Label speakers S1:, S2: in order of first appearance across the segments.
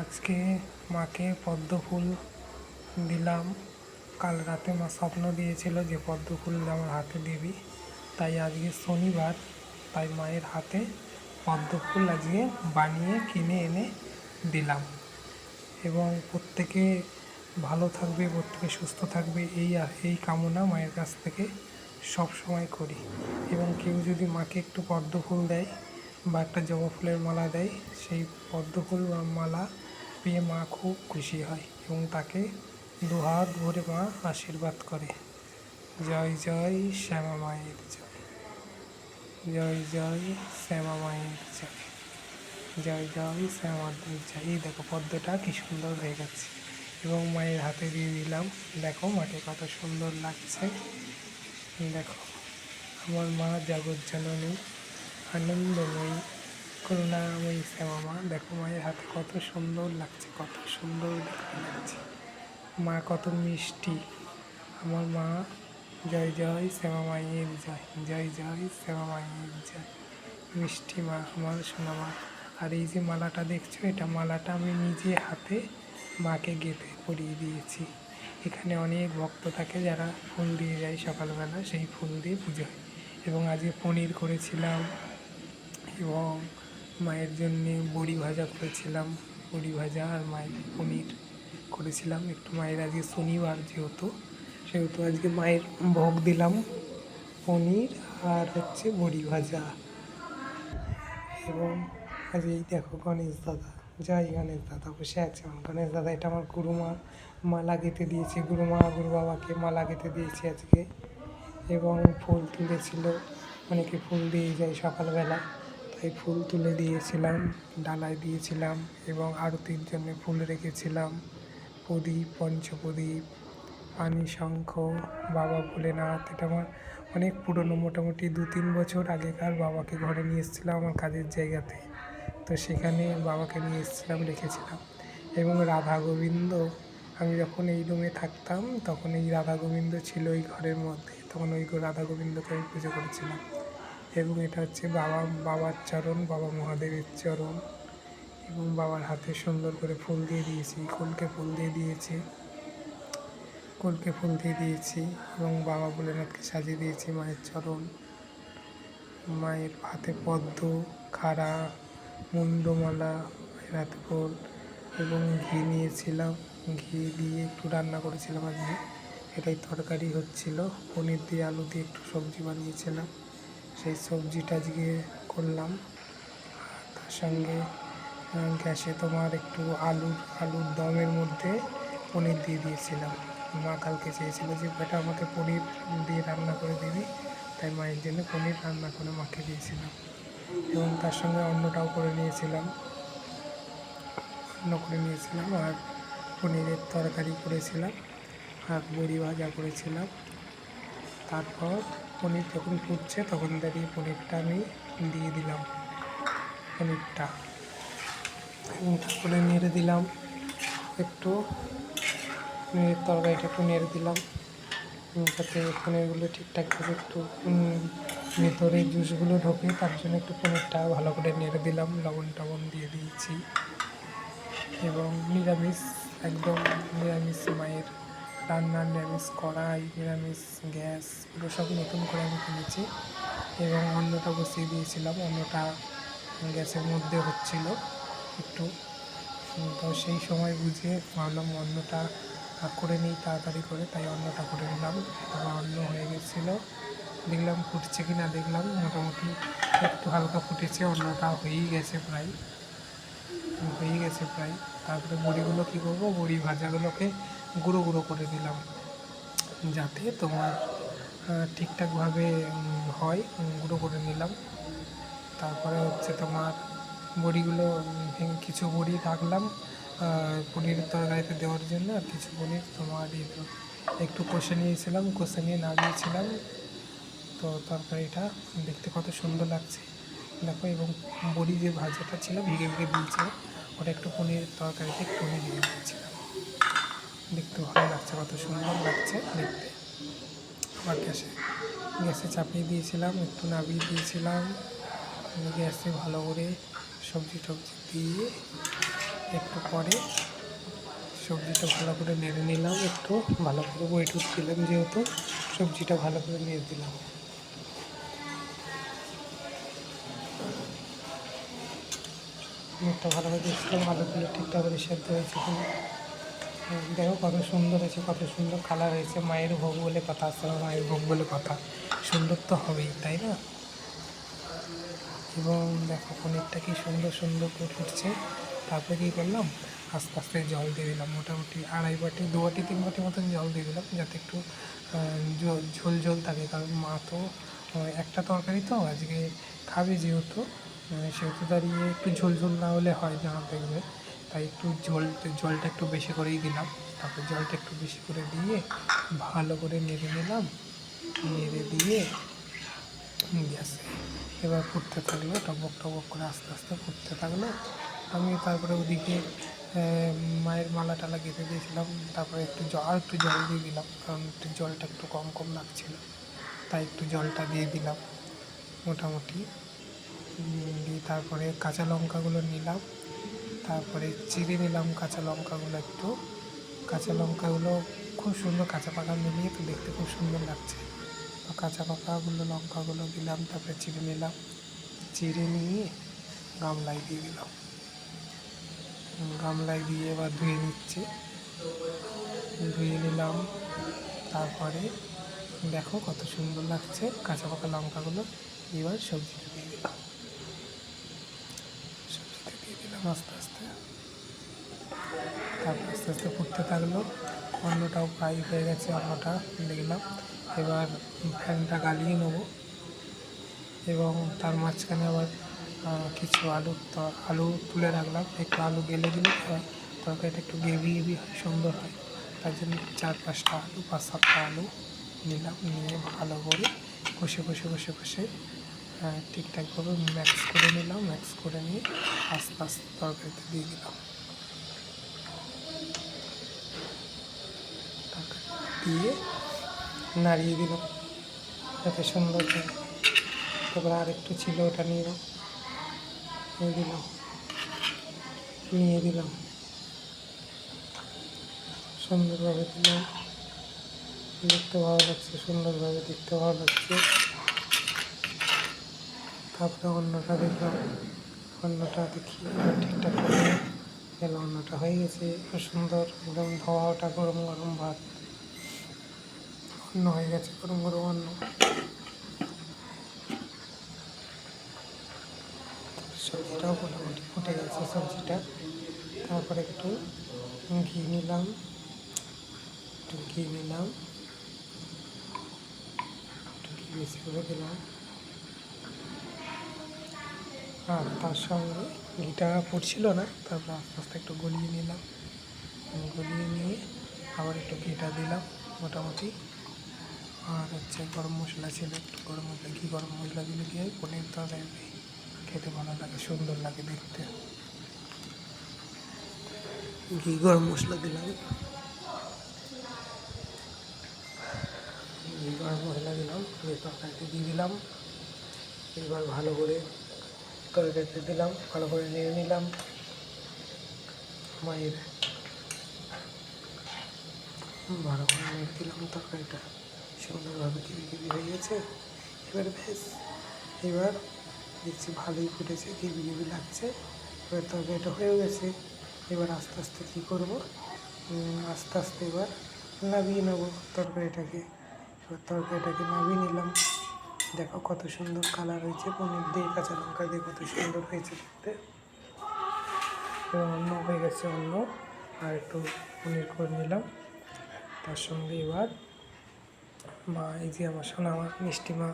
S1: আজকে মাকে পদ্ম ফুল দিলাম। কাল রাতে মা স্বপ্ন দিয়েছিল যে পদ্ম ফুল আমার হাতে দিবি। তাই আজকে শনিবার, তাই মায়ের হাতে পদ্ম ফুল আজকে বানিয়ে, কিনে, এনে দিলাম। এবং প্রত্যেকে ভালো থাকবে, প্রত্যেকে সুস্থ থাকবে, এই এই কামনা মায়ের কাছ থেকে সব সময় করি। এবং কেউ যদি মাকে একটু পদ্ম ফুল দেয় বা একটা জবা ফুলের মালা দেয়, সেই পদ্ম ফুল মালা পেয়ে মা খুব খুশি হয় এবং তাকে দুহাত ভরে মা আশীর্বাদ করে। জয় জয় শ্যামা মায়ের জয়। জয় জয় শ্যামা মায়ের জয়। জয় জয় শ্যামা জয়। এই দেখো পদ্মটা কি সুন্দর হয়ে গেছে। এবং মায়ের হাতে দিয়ে দিলাম। দেখো মাকে কত সুন্দর লাগছে। দেখো, আমার মা জগৎ জননী আনন্দময়ী। করুণাময়ী শ্যামা মা দেখো মায়ের হাতে কত সুন্দর লাগছে, কত সুন্দর দেখতে লাগছে। মা কত মিষ্টি। আমার মা, জয় জয় শ্যামা মায়ের জয় জয় জয় শ্যামা মায়ের জয়। মিষ্টি মা, আমার সোনা মা। আর এই যে মালাটা দেখছ, এটা মালাটা আমি নিজে হাতে মাকে গেঁথে পরিয়ে দিয়েছি। এখানে অনেক ভক্ত থাকে যারা ফুল দিয়ে যায় সকালবেলা, সেই ফুল দিয়ে পুজো হয়। এবং আজকে পনির করেছিলাম এবং মায়ের জন্যে বড়ি ভাজা করেছিলাম। বড়ি ভাজা আর মায়ের পনির করেছিলাম। একটু মায়ের আজকে শনিবার যেহেতু, সেহেতু আজকে মায়ের ভোগ দিলাম। পনির আর হচ্ছে বড়ি ভাজা। এবং আজ এই দেখো গণেশ দাদা। যাই গণেশ দাদা, বসে আছে। আমার গণেশ দাদা, এটা আমার গুরুমা। মালা গেঁথে দিয়েছে। গুরুমা, গুরু বাবাকে মালা গেঁথে দিয়েছে আজকে। এবং ফুল তুলেছিল। অনেকে ফুল দিয়ে যায় সকালবেলা। তাই ফুল তুলে দিয়েছিলাম ডালায় দিয়েছিলাম এবং আরতির জন্য ফুল রেখেছিলাম। প্রদীপ, পঞ্চপ্রদীপ, পানি, শঙ্খ, বাবা ভোলেনাথ, এটা আমার অনেক পুরনো, মোটামুটি দু তিন বছর আগেকার বাবাকে ঘরে নিয়ে এসেছিলাম আমার কাজের জায়গাতে। তো সেখানে বাবাকে নিয়ে এসেছিলাম, রেখেছিলাম এবং রাধা গোবিন্দ, আমি যখন এই রুমে থাকতাম তখন এই রাধা গোবিন্দ ছিল এই ঘরের মধ্যে, তখন ওই রাধা গোবিন্দকে আমি পুজো করেছিলাম। এবং এটা হচ্ছে বাবা, বাবার চরণ, বাবা মহাদেবের চরণ এবং বাবার হাতে সুন্দর করে ফুল দিয়ে দিয়েছি, কুলকে ফুল দিয়ে দিয়েছি, কুলকে ফুল দিয়ে দিয়েছি এবং বাবা ভোলেনাথকে সাজিয়ে দিয়েছি মায়ের চরণ, মায়ের হাতে পদ্ম, খাড়া, মুন্ডমালা, মায়ের হাতে ফুল এবং ঘি নিয়েছিলাম, ঘি দিয়ে একটু রান্না করেছিলাম আজকে। এটাই তরকারি হচ্ছিল, পনির দিয়ে আলু দিয়ে একটু সবজি বানিয়েছিলাম। সেই সবজিটা আজকে করলাম। তার সঙ্গে গ্যাসে তোমার একটু আলুর আলুর দমের মধ্যে পনির দিয়ে দিয়েছিলাম। মা কালকে চেয়েছিল যে, বেটা, আমাকে পনির দিয়ে রান্না করে দিবি। তাই মায়ের জন্য পনির রান্না করে মাকে দিয়েছিলাম। এবং তার সঙ্গে অন্নটাও করে নিয়েছিলাম। অন্ন করে নিয়েছিলাম আর পনিরের তরকারি করেছিলাম। আর বড়ি ভাজা করেছিলাম। তারপর পনির যখন ফুটছে, তখন দাঁড়িয়ে পনিরটা আমি দিয়ে দিলাম। পনিরটা এবং তারপরে নেড়ে দিলাম। একটু পনিরের তরকারিটা একটু নেড়ে দিলাম। যাতে পনিরগুলো ঠিকঠাকভাবে একটু ভেতরে জুসগুলো ঢোকে, তার জন্য একটু পনিরটা ভালো করে নেড়ে দিলাম। লবণ টবণ দিয়ে দিয়েছি। এবং নিরামিষ, একদম নিরামিষ মায়ের রান্নার নিরামিষ, কড়াই, নিরামিষ, গ্যাস এগুলো সব নতুন করে আমি কিনেছি এবং অন্যটা বসিয়ে দিয়েছিলাম। অন্যটা গ্যাসের মধ্যে হচ্ছিল একটু। তো সেই সময় বুঝে ভাবলাম অন্যটা করে নিই তাড়াতাড়ি করে, তাই অন্যটা করে নিলাম। তারপর অন্য হয়ে গেছিল। দেখলাম ফুটছে কি না দেখলাম, মোটামুটি একটু হালকা ফুটেছে অন্যটা হয়েই গেছে প্রায়। হয়ে গেছে প্রায়। তারপরে বড়িগুলো কী করব? বড়ি ভাজাগুলোকে গুঁড়ো গুঁড়ো করে দিলাম যাতে তোমার ঠিকঠাকভাবে হয় গুঁড়ো করে নিলাম। তারপরে হচ্ছে তোমার বড়িগুলো কিছু বড়ি রাখলাম আহ, পনিরের তরকারিতে দেওয়ার জন্য আর কিছু পনির তোমার একটু কষে নিয়েছিলাম কষে নিয়ে নামিয়েছিলাম। তো তরকারিটা দেখতে কত সুন্দর লাগছে। দেখো এবং বড়ি যে ভাজাটা ছিল ভিগে ভেঙে দিয়েছিল ওটা একটু পনির তরকারিতে একটু দিয়ে দিয়েছিলাম দেখতে ভালো লাগছে, কত সুন্দর লাগছে দেখতে। আমার গ্যাসে গ্যাসে চাপিয়ে দিয়েছিলাম, একটু নামিয়ে দিয়েছিলাম। গ্যাসে ভালো করে সবজি টবজি দিয়ে একটু পরে সবজিটা ভালো করে নেড়ে নিলাম একটু। ভালো করে ওয়েট দিলাম যেহেতু, সবজিটা ভালো করে নেড়ে দিলাম। মুখটা ভালো করে আলুগুলো ঠিকঠাক করে সেদ্ধ হয়েছে দেখো কত সুন্দর হয়েছে, কত সুন্দর কালার হয়েছে। মায়ের ভোগ বলে কথা, আসলে মায়ের ভোগ বলে কথা। সুন্দর তো হবেই, তাই না? এবং দেখো পনিরটা কি সুন্দর সুন্দর করে ফুটছে। তারপরে কী করলাম? আস্তে আস্তে জল দিয়ে দিলাম, মোটামুটি আড়াই বাটি, দু বাটি, তিন বাটি মতন জল দিয়ে দিলাম, যাতে একটু ঝোল ঝোল থাকে। কারণ মা তো একটা তরকারি তো আজকে খাবে যেহেতু মানে সেহেতু দাঁড়িয়ে একটু ঝোল ঝোল না হলে হয় না দেখবে। তাই একটু ঝোল জলটা একটু বেশি করেই দিলাম। তারপর জলটা একটু বেশি করে দিয়ে ভালো করে নেড়ে নিলাম। নেড়ে দিয়ে গ্যাসে এবার ফুটতে থাকল, টবক টবক করে আস্তে আস্তে ফুটতে থাকল। আমি তারপরে ওদিকে মায়ের মালা টালা গেঁথে দিয়েছিলাম। তারপরে একটু জল, আর একটু জল দিয়ে দিলাম, কারণ একটু জলটা একটু কম কম লাগছিল। তাই একটু জলটা দিয়ে দিলাম, মোটামুটি। দিয়ে তারপরে কাঁচা লঙ্কাগুলো নিলাম। তারপরে চিড়ে নিলাম কাঁচা লঙ্কাগুলো একটু। কাঁচা লঙ্কাগুলো খুব সুন্দর কাঁচা পাকা মিলিয়ে তো দেখতে খুব সুন্দর লাগছে। তো কাঁচা পাকাগুলো লঙ্কাগুলো দিলাম, তারপরে চিড়ে নিলাম। চিড়ে নিয়ে গামলায় দিয়ে দিলাম। গামলায় দিয়ে এবার ধুয়ে নিচ্ছে। ধুয়ে নিলাম। তারপরে দেখো কত সুন্দর লাগছে কাঁচা পাকা লঙ্কাগুলো। এবার সবজিটা দিয়ে দিলাম। সবজিটা দিয়ে দিলাম আস্তে আস্তে আস্তে ফুটতে থাকল। অন্নটাও প্রায় হয়ে গেছে, অন্নটা দেখলাম। এবার ফ্যানটা গালিয়ে নেব এবং তার মাঝখানে আবার কিছু আলু আলু তুলে রাখলাম। একটু আলু গেলে দিলে তরকারিটা একটু গ্রেভি গ্রেভি হয়, সুন্দর হয়। তার জন্য চার পাঁচটা আলু, পাঁচ সাতটা আলু নিলাম, নিয়ে ভালো করে কষে কষে কষে কষে ঠিকঠাকভাবে ম্যাক্স করে নিলাম। ম্যাক্স করে নিয়ে আস্তে আস্তে তরকারিতে দিয়ে দিলাম তরকারি দিয়ে নাড়িয়ে দিলাম যাতে সুন্দর হয় তারপরে আরেকটু ছিল, ওটা নিয়ে দিলাম নিয়ে দিলাম সুন্দরভাবে দিলাম দেখতে ভালো লাগছে, সুন্দরভাবে দেখতে ভালো লাগছে। তারপরে অন্যটা দেখলাম অন্যটা দেখি ঠিকঠাক করে গেল অন্যটা হয়ে গেছে। সুন্দর, একদম ধোয়া ওটা গরম গরম ভাত। অন্ন হয়ে গেছে গরম গরম অন্ন সবজিটাও মোটামুটি ফুটে গেছে সবজিটা। তারপরে একটু ঘি নিলাম, একটু ঘি নিলাম, একটু ঘি বেশি করে দিলাম। আর তার সঙ্গে ঘিটা ফুটছিল না, তারপর আস্তে আস্তে একটু গলিয়ে নিলাম। গলিয়ে নিয়ে আবার একটু ঘিটা দিলাম, মোটামুটি। আর হচ্ছে গরম মশলা ছিল, একটু গরম মশলা, ঘি গরম মশলা দিলে হয়? পনির তরকারি খেতে ভালো লাগে, সুন্দর লাগে দেখতে। ঘি গরম মশলা দিলাম। ঘি গরম মশলা দিলাম তরকারিতে দিয়ে দিলাম। এবার ভালো করে তরকারিতে দিলাম, ভালো করে নিয়ে নিলাম। মায়ের ভালো করে নিয়ে দিলাম তরকারিটা। সুন্দরভাবে কিরি হয়ে গেছে। এবার ব্যাস, এবার দেখছি ভালোই ফুটেছে কিবি কিবি লাগছে। এবার তরকারিটা হয়ে গেছে। এবার আস্তে আস্তে কী করব? আস্তে আস্তে এবার নামিয়ে নেব তরকারিটাকে। এবার তরকারিটাকে নামিয়ে নিলাম। দেখো কত সুন্দর কালার হয়েছে, পনির দিয়ে কাঁচা লঙ্কা দিয়ে কত সুন্দর হয়েছে দেখতে। অন্য হয়ে গেছে অন্য আর একটু পনির করে নিলাম। তার সঙ্গে এবার মা, এই যে আমার সোনা মা মিষ্টি মা,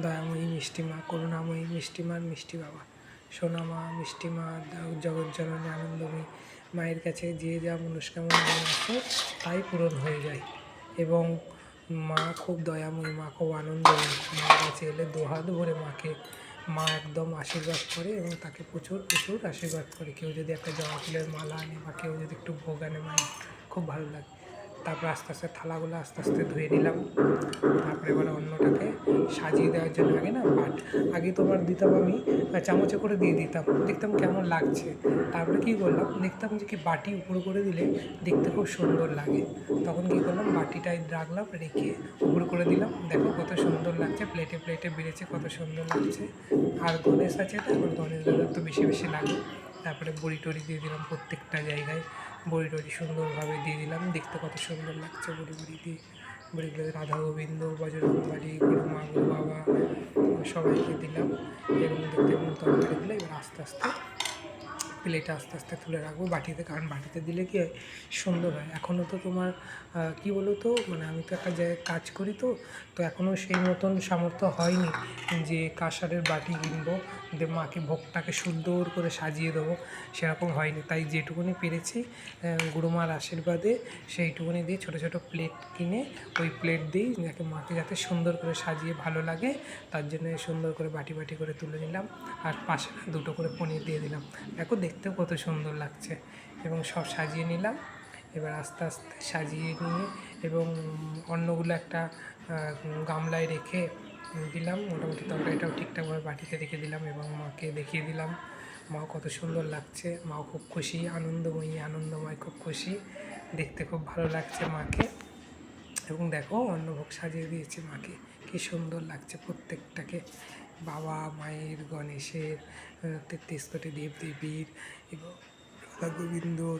S1: দয়াময়ী মিষ্টি মা, করুণাময়ী মিষ্টি মার মিষ্টি বাবা। সোনা মা মিষ্টি মা জগৎ জননী, আনন্দময়ী, মায়ের কাছে যে যা মনস্কামনা আসে তাই পূরণ হয়ে যায়। এবং মা খুব দয়াময়ী, মা খুব আনন্দময়ী। মায়ের কাছে এলে দোহাত ভরে মাকে, মা একদম আশীর্বাদ করে এবং তাকে প্রচুর প্রচুর আশীর্বাদ করে। কেউ যদি একটা জবা ফুলের মালা আনে বা কেউ যদি একটু ভোগ আনে, মায়ের খুব ভালো লাগে। তারপর আস্তে আস্তে থালাগুলো আস্তে আস্তে ধুয়ে নিলাম। তারপরে এবার অন্নটাকে সাজিয়ে দেওয়ার জন্য আগে না বাট আগে তোমার দিতাম আমি চামচে করে দিয়ে দিতাম। দেখতাম কেমন লাগছে। তারপরে কী করলাম, দেখতাম যে কি বাটি উপরে করে দিলে দেখতে খুব সুন্দর লাগে। তখন কী করলাম বাটিটাই রাখলাম, রেখে উপরে করে দিলাম। দেখো কত সুন্দর লাগছে, প্লেটে প্লেটে বেড়েছে, কত সুন্দর লাগছে। আর গণেশ আছে, তারপর গণেশ তো বেশি বেশি লাগে। তারপরে বড়ি টড়ি দিয়ে দিলাম প্রত্যেকটা জায়গায়। বড়ি টড়ি সুন্দরভাবে দিয়ে দিলাম। দেখতে কত সুন্দর লাগছে বড়ি বড়ি দিয়ে। বড়িগুলো রাধা গোবিন্দ, বজরংবলী, গুরু মা, গুরু বাবা, সবাইকে দিলাম। এবং দেখতে এবং দিলে এবার আস্তে আস্তে প্লেটে আস্তে আস্তে তুলে রাখব বাটিতে, কারণ বাটিতে দিলে কি হয়, সুন্দর হয়। এখনও তো তোমার কি বলো তো মানে আমি তো একটা জায়গায় কাজ করি তো তো এখনও সেই মতন সামর্থ্য হয়নি যে কাঁসারের বাটি কিনবো, যে মাকে ভোগটাকে সুন্দর করে সাজিয়ে দেবো, সেরকম হয়নি। তাই যেটুকুনি পেরেছি গুরুমার আশীর্বাদে সেইটুকুনি দিয়ে ছোটো ছোটো প্লেট কিনে ওই প্লেট দিয়েই যাতে মাকে যাতে সুন্দর করে সাজিয়ে ভালো লাগে, তার জন্য সুন্দর করে বাটি বাটি করে তুলে নিলাম। আর পাশে দুটো করে পনির দিয়ে দিলাম। দেখো দেখতেও কত সুন্দর লাগছে। এবং সব সাজিয়ে নিলাম। এবার আস্তে আস্তে সাজিয়ে নিয়ে এবং অন্যগুলো একটা গামলায় রেখে দিলাম। মোটামুটি তরকারিটাও ঠিকঠাকভাবে বাটিতে রেখে দিলাম এবং মাকে দেখিয়ে দিলাম। মা কত সুন্দর লাগছে। মাও খুব খুশি, আনন্দময়ী, আনন্দময়, খুব খুশি। দেখতে খুব ভালো লাগছে মাকে। এবং দেখো, অন্নভোগ সাজিয়ে দিয়েছে মাকে। কি সুন্দর লাগছে প্রত্যেকটাকে। বাবা মায়ের গণেশের আহ, তেত্রিশ কোটি দেব দেবীর এবং রাধা গোবিন্দর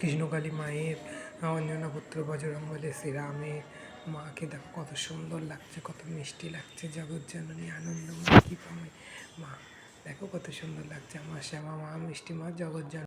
S1: কৃষ্ণকালী মায়ের অঞ্জনা পুত্র বজরঙ্গলে শ্রীরামের মাকে দেখো কত সুন্দর লাগছে কত মিষ্টি লাগছে জগৎ জননী আনন্দময় কৃপাময় মা। দেখো কত সুন্দর লাগছে আমার শ্যামা মা মিষ্টি মা জগৎ জন